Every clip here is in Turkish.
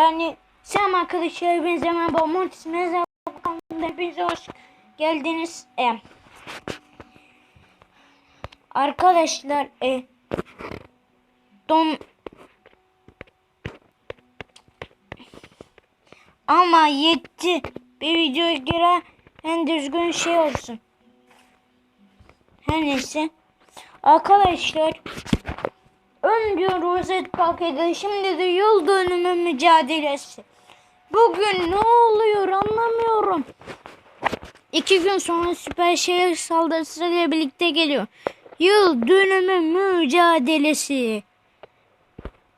Yani selam arkadaşlar hepinize merhaba. Mortis Mezar kanalında hepinize hoş geldiniz. E, arkadaşlar e, don ama yetti bir videoya göre en düzgün şey olsun. Her neyse. Arkadaşlar Önce rozet paketi şimdi de yıl dönümü mücadelesi. Bugün ne oluyor anlamıyorum. İki gün sonra süper şehir saldırısıyla birlikte geliyor. Yıl dönümü mücadelesi.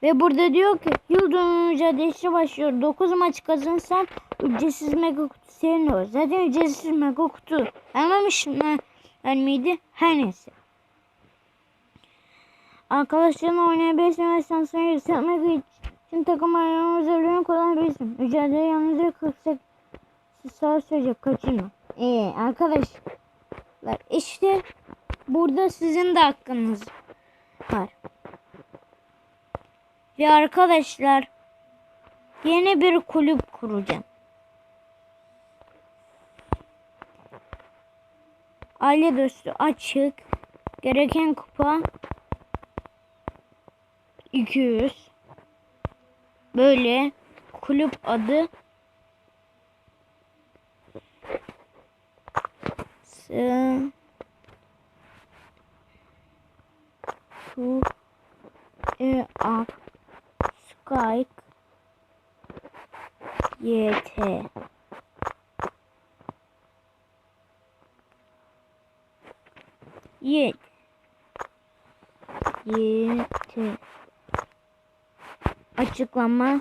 Ve burada diyor ki yıl dönümü mücadelesi başlıyor. 9 maç kazansan ücretsiz mega kutu senin olur. Zaten ücretsiz mega kutu. Anlamış mı? miydi? Her neyse. Arkadaşlarınla oynayabilirsin ve şansını yükseltmek için takım ayarlama özelliğini kullanabilirsin. Mücadele yalnızca 48 saat sürecek. Kaçırma. Ee, arkadaşlar işte burada sizin de hakkınız var. Ve arkadaşlar yeni bir kulüp kuracağım. Aile dostu açık. Gereken kupa 200 böyle kulüp adı. Su E A Skype YT Y YT açıklama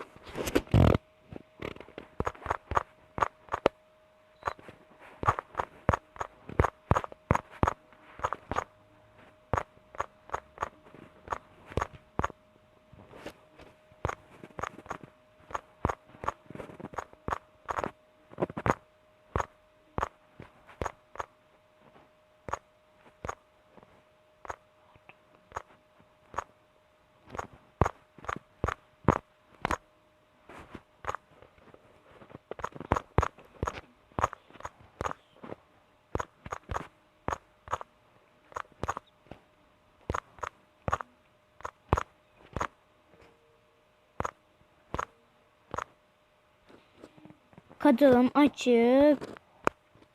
Katılım açık.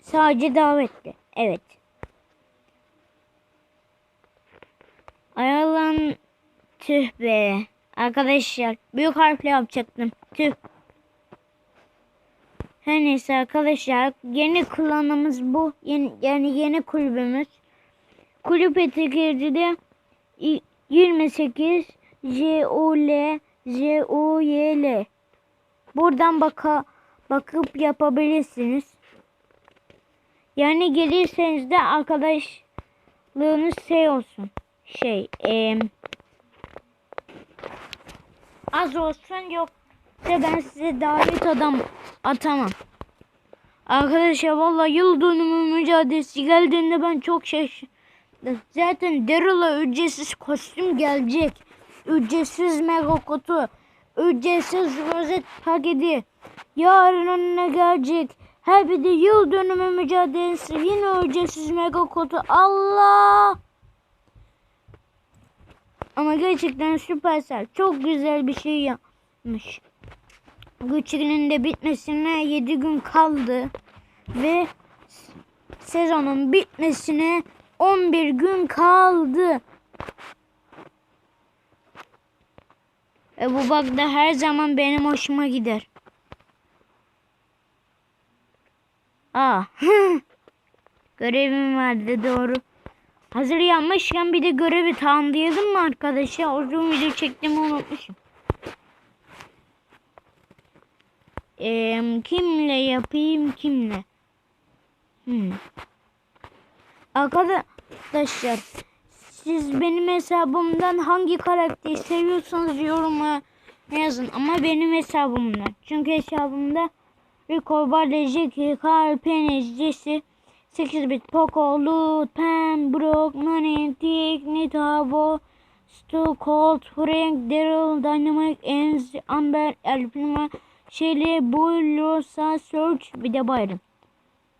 Sadece davetli. Evet. Ayarlan tüh be. Arkadaşlar büyük harfle yapacaktım. Tüh. Her neyse arkadaşlar yeni klanımız bu. Yeni, yani yeni kulübümüz. Kulüp etiketi 28 J O L J O Y L. Buradan baka bakıp yapabilirsiniz. Yani gelirseniz de arkadaşlığınız şey olsun. Şey e, az olsun yok ben size davet adam atamam. Arkadaşlar valla yıl dönümü mücadelesi geldiğinde ben çok şaşırdım. Zaten Daryl'a ücretsiz kostüm gelecek. Ücretsiz mega kutu. Ücretsiz rozet paketi. Yarın önüne gelecek. Her bir de yıl dönümü mücadelesi. Yine ücretsiz mega kutu. Allah. Ama gerçekten Supercell çok güzel bir şey yapmış. Güçlünün de bitmesine 7 gün kaldı. Ve sezonun bitmesine 11 gün kaldı. E bu bak da her zaman benim hoşuma gider. Aa. Görevim vardı doğru. Hazır yanmışken bir de görevi tamamlayalım mı arkadaşlar? Uzun video çektiğimi unutmuşum. Ee, kimle yapayım kimle? Hmm. Arkadaşlar siz benim hesabımdan hangi karakteri seviyorsanız yoruma yazın. Ama benim hesabımdan. Çünkü hesabımda Rico, Barley, Carl, Penny, Jesse, 8 bit Poco, Loot, Pam, Brook, Nani, Tick, Nitabo, Stu, Colt, Frank, Daryl, Dynamite, Enz, Amber, El Primo, Shelly, Bull, Rosa, Search bir de Byron.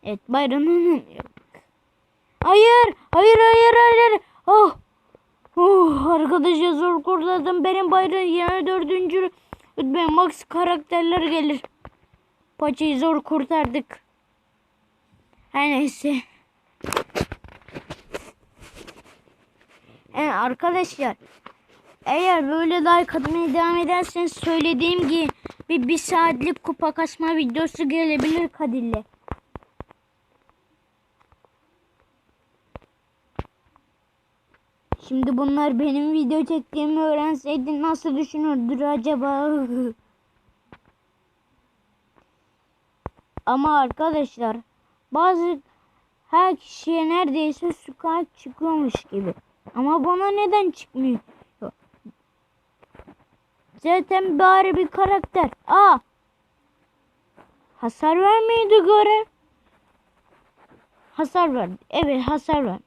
Evet Byron'un Hayır, hayır, hayır, hayır. Oh. Oh, arkadaşlar zor kurtardım. Benim Byron 24. rütbe max karakterler gelir. Paçayı zor kurtardık. Her neyse. Evet arkadaşlar. Eğer böyle like atmaya devam ederseniz söylediğim gibi bir, bir saatlik kupa kasma videosu gelebilir Kadir'le. Şimdi bunlar benim video çektiğimi öğrenseydi nasıl düşünürdür acaba? Ama arkadaşlar bazı her kişiye neredeyse Skype çıkıyormuş gibi. Ama bana neden çıkmıyor? Zaten bari bir karakter. Aa! Hasar vermeydi göre. Hasar verdi. Evet hasar verdi.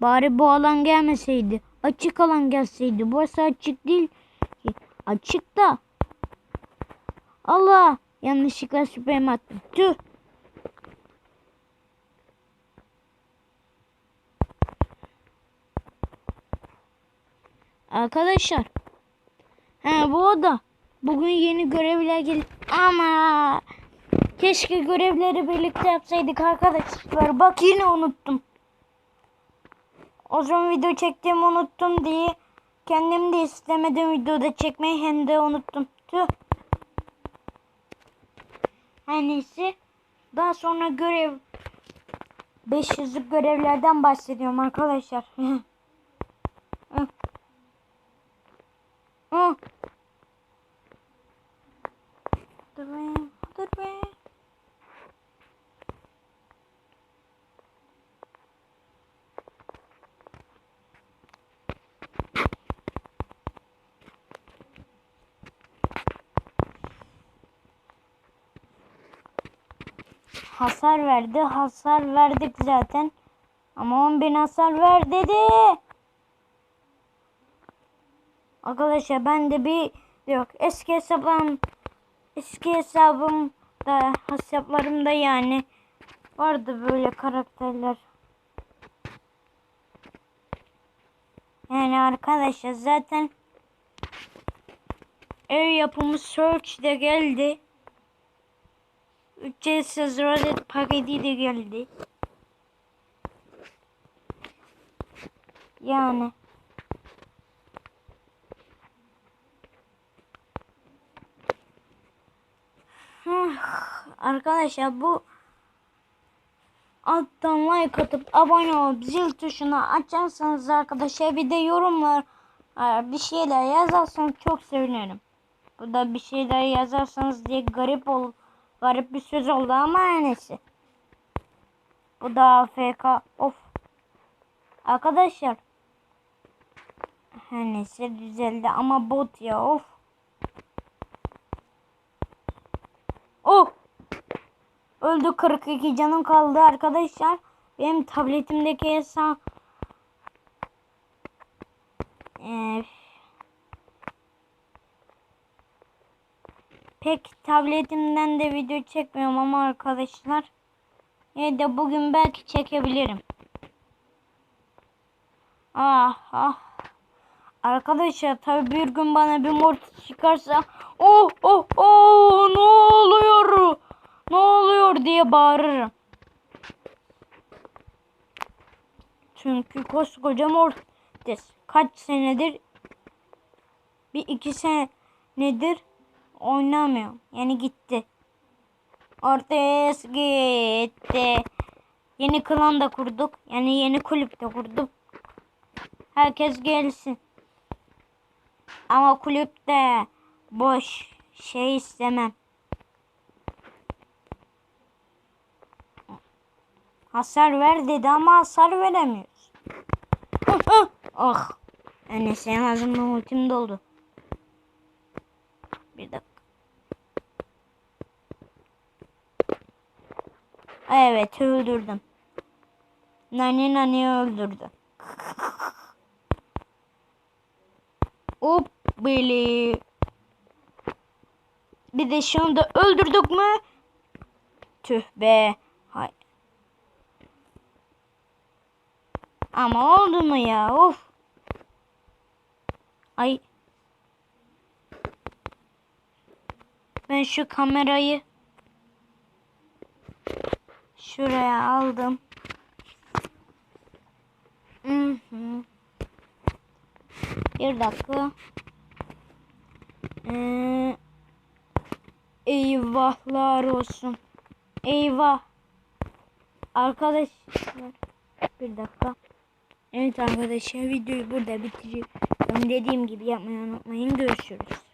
Bari bu alan gelmeseydi. Açık alan gelseydi. Burası açık değil. Açık da. Allah. Yanlışlıkla süperimi attım. Tüh. Arkadaşlar. He bu oda. Bugün yeni görevler geldi. Ama keşke görevleri birlikte yapsaydık arkadaşlar. Bak yine unuttum. O zaman video çektiğimi unuttum diye kendim de istemedim videoda çekmeyi hem de unuttum. Tüh. Her. Daha sonra görev 500'lük görevlerden bahsediyorum arkadaşlar. Dur be. Hasar verdi. Hasar verdik zaten. Ama 10.000 hasar ver dedi. Arkadaşlar ben de bir yok eski hesabım eski hesabım da hesaplarımda yani vardı böyle karakterler. Yani arkadaşlar zaten ev yapımı search de geldi. Ücretsiz rozet paketi de geldi. Yani. Arkadaşlar bu alttan like atıp abone olup zil tuşuna açarsanız arkadaşlar bir de yorumlar e, bir şeyler yazarsanız çok sevinirim. Bu da bir şeyler yazarsanız diye garip ol garip bir söz oldu ama neyse. Bu da AFK. Of. Arkadaşlar. Neyse düzeldi ama bot ya of. Oh. Öldü 42 canım kaldı arkadaşlar. Benim tabletimdeki hesap ee, pek tabletimden de video çekmiyorum ama arkadaşlar ya da bugün belki çekebilirim. Ah ah. Arkadaşlar tabi bir gün bana bir mort çıkarsa oh oh oh ne oluyor ne oluyor diye bağırırım. Çünkü koskoca Mortis kaç senedir bir iki senedir oynamıyor. Yani gitti. Ortiz gitti. Yeni klan da kurduk. Yani yeni kulüp de kurduk. Herkes gelsin. Ama kulüpte boş şey istemem. Hasar ver dedi ama hasar veremiyoruz. oh. Neyse en azından ultim doldu. Bir dakika. Evet öldürdüm. Nani nani öldürdük. Hop bili. Bir de şunu da öldürdük mü? Tüh be. Hay. Ama oldu mu ya? Of. Ay. Ben şu kamerayı şuraya aldım. Hı hı. Bir dakika. Ee, eyvahlar olsun. Eyvah. Arkadaşlar. Bir dakika. Evet arkadaşlar videoyu burada bitireceğim. Dediğim gibi yapmayı unutmayın. Görüşürüz.